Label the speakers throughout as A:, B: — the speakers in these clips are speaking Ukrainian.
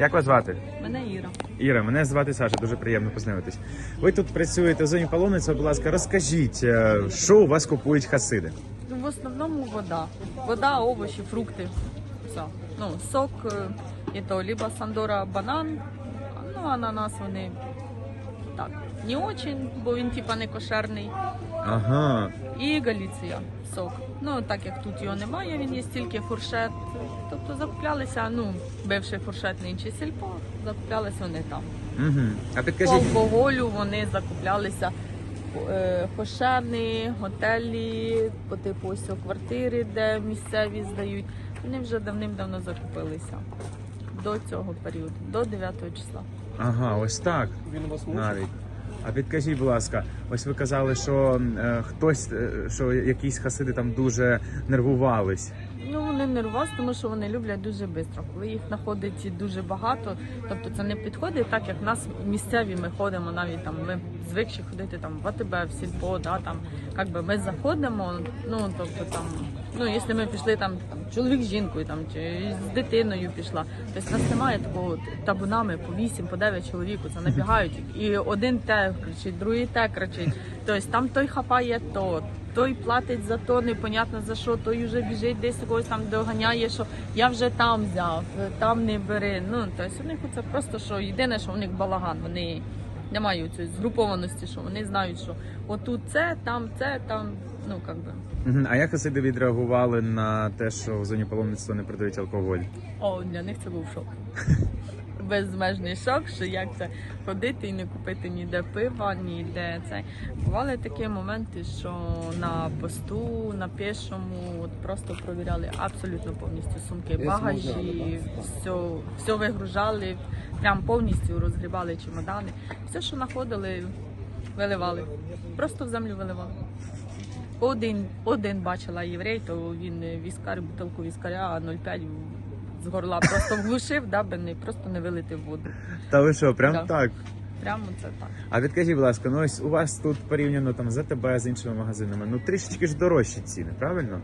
A: Як вас звати?
B: Мене Іра.
A: Іра, мене звати Саша, дуже приємно познайомитись. Ви тут працюєте в зоні полониця, будь ласка, розкажіть, е, що у вас купують хасиди?
B: Ну, в основному вода. Вода, овочі, фрукти. Все. Ну, сок, е, і то либо Сандора банан, ну ананас вони так. Не очень, бо він типа не кошерний.
A: Ага.
B: І Галіція сок. Ну так як тут його немає, він є тільки фуршет. Тобто закуплялися, ну, бивши фуршетний чи сільпо, закуплялися вони там.
A: Угу. А
B: По
A: підкажіть,
B: алкоголю вони закуплялися е, хошени, готелі, по типу ось о, квартири, де місцеві здають. Вони вже давним-давно закупилися до цього періоду, до 9 числа.
A: ага, ось так.
C: Він вас мучить?
A: Навіть. А підкажіть, будь ласка, ось ви казали, що е, хтось, е, що якісь хасиди там дуже нервувались.
B: Ну вони нервоз, тому що вони люблять дуже швидко. Коли їх знаходить дуже багато, тобто це не підходить так, як нас місцеві ми ходимо, навіть там ми звикші ходити там в АТБ, в сільпо, да, там як би ми заходимо. Ну тобто там, ну якщо ми пішли там, чоловік з жінкою там чи з дитиною пішла, тобто нас немає такого табунами по 8, по 9 чоловік, це набігають, і один те кричить, другий те кричить. Тобто там той хапає то. Той платить за то, непонятно за що, той вже біжить десь когось там доганяє, що я вже там взяв, там не бери. Ну тобто у них це просто що єдине, що у них балаган. Вони не мають цієї згрупованості, що вони знають, що отут це, там це, там, ну би.
A: Мгм. А як хасиди відреагували на те, що в зоні паломництва не продають алкоголь?
B: О, для них це був шок. Безмежний шок, що як це ходити і не купити ніде пива, ніде це. Бували такі моменти, що на посту, на пішому от просто провіряли абсолютно повністю сумки, багажі, все, все вигружали, прям повністю розгрібали чемодани. Все, що знаходили, виливали. Просто в землю виливали. Один, один бачила єврей, то він віскар, бутилку віскаря 0,5 з горла просто вглушив, даби не просто не вилити в воду.
A: Та ви що, прям
B: Да.
A: так?
B: Прямо це так.
A: А відкажіть, будь ласка, ну ось у вас тут порівняно там з АТБ з іншими магазинами, ну трішечки ж дорожчі ціни, правильно?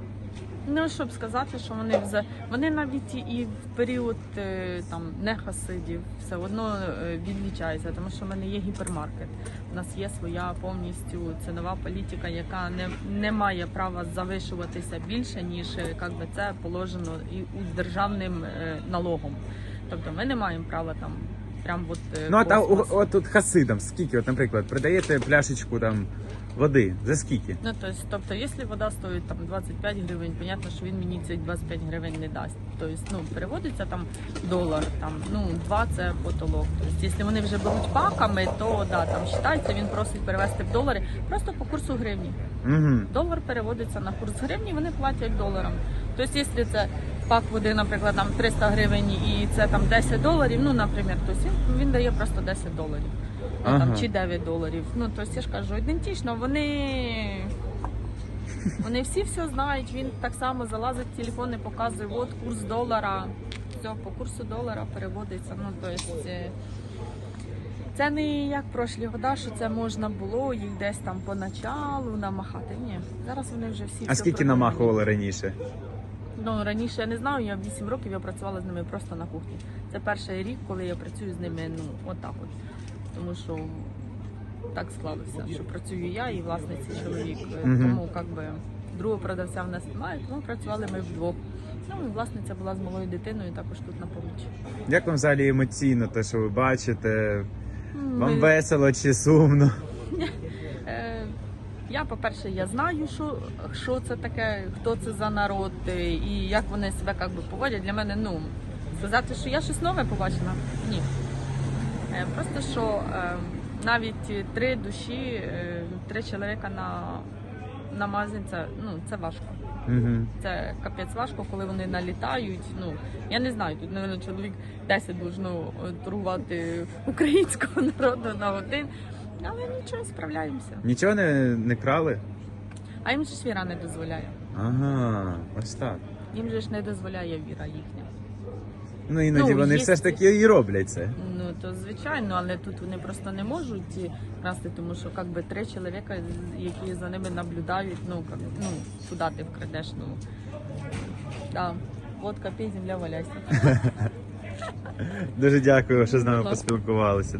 B: Ну щоб сказати, що вони вже вони навіть і в період е, там не хасидів все одно е, відлічаються, тому що в мене є гіпермаркет. У нас є своя повністю цінова політика, яка не, не має права завишуватися більше ніж е, як би це положено і у державним налогом. Тобто ми не маємо права там прям от
A: Ну а та
B: космос.
A: от тут хасидам, скільки, от, наприклад, продаєте пляшечку там води, за скільки?
B: Ну, то есть, тобто, якщо вода стоїть там 25 гривень, понятно, що він мені ці 25 гривень не дасть. Тобто, ну, переводиться там долар, там, ну, 2 це потолок. Тобто, якщо вони вже беруть паками, то да, там вважається, він просить перевести в долари просто по курсу гривні.
A: Угу.
B: Долар переводиться на курс гривні, вони платять доларом. Тобто, якщо це пак води, наприклад, там 300 гривень і це там 10 доларів, ну, наприклад, то він, він дає просто 10 доларів.
A: Ага.
B: там, чи 9 доларів. Ну, тобто, я ж кажу, ідентично, вони. Вони всі все знають, він так само залазить в телефон і показує, от курс долара. Все, по курсу долара переводиться. Ну, то есть, е, це не як прошлі года, що це можна було їх десь там поначалу намахати. Ні, зараз вони вже всі.
A: А скільки
B: продумали.
A: намахували раніше?
B: Ну раніше я не знаю, я 8 років я працювала з ними просто на кухні. Це перший рік, коли я працюю з ними, ну отак от. Тому що так склалося, що працюю я і власниці чоловік.
A: Мгм.
B: Тому як би другого продавця в нас немає, тому працювали ми вдвох. Ну і власниця була з малою дитиною, також тут на помічі.
A: Як вам взагалі емоційно те, що ви бачите?
B: М,
A: Вам весело чи сумно?
B: Е, Я, по-перше, я знаю, що, що це таке, хто це за народ е, і як вони себе як би, поводять. Для мене, ну, сказати, що я щось нове побачила, ні. Е, Просто що е, навіть три душі, е, три чоловіка на, на магазин, це, ну, це важко.
A: Угу.
B: Це капець важко, коли вони налітають. Ну я не знаю, тут напевно, чоловік 10 должно е, торгувати українського народу на один. Але нічого, справляємося.
A: Нічого не, не крали?
B: А їм же ж віра не дозволяє.
A: Ага, ось так.
B: Їм же ж не дозволяє віра їхня.
A: Ну іноді
B: Ну,
A: вони
B: є-
A: все ж таки і роблять це.
B: То звичайно, але тут вони просто не можуть красти, тому що як би три чоловіка, які за ними наблюдають, ну як, ну куди ти вкрадеш, ну да. Водка, пій, земля, валяйся.
A: Дуже дякую, що з нами поспілкувалися.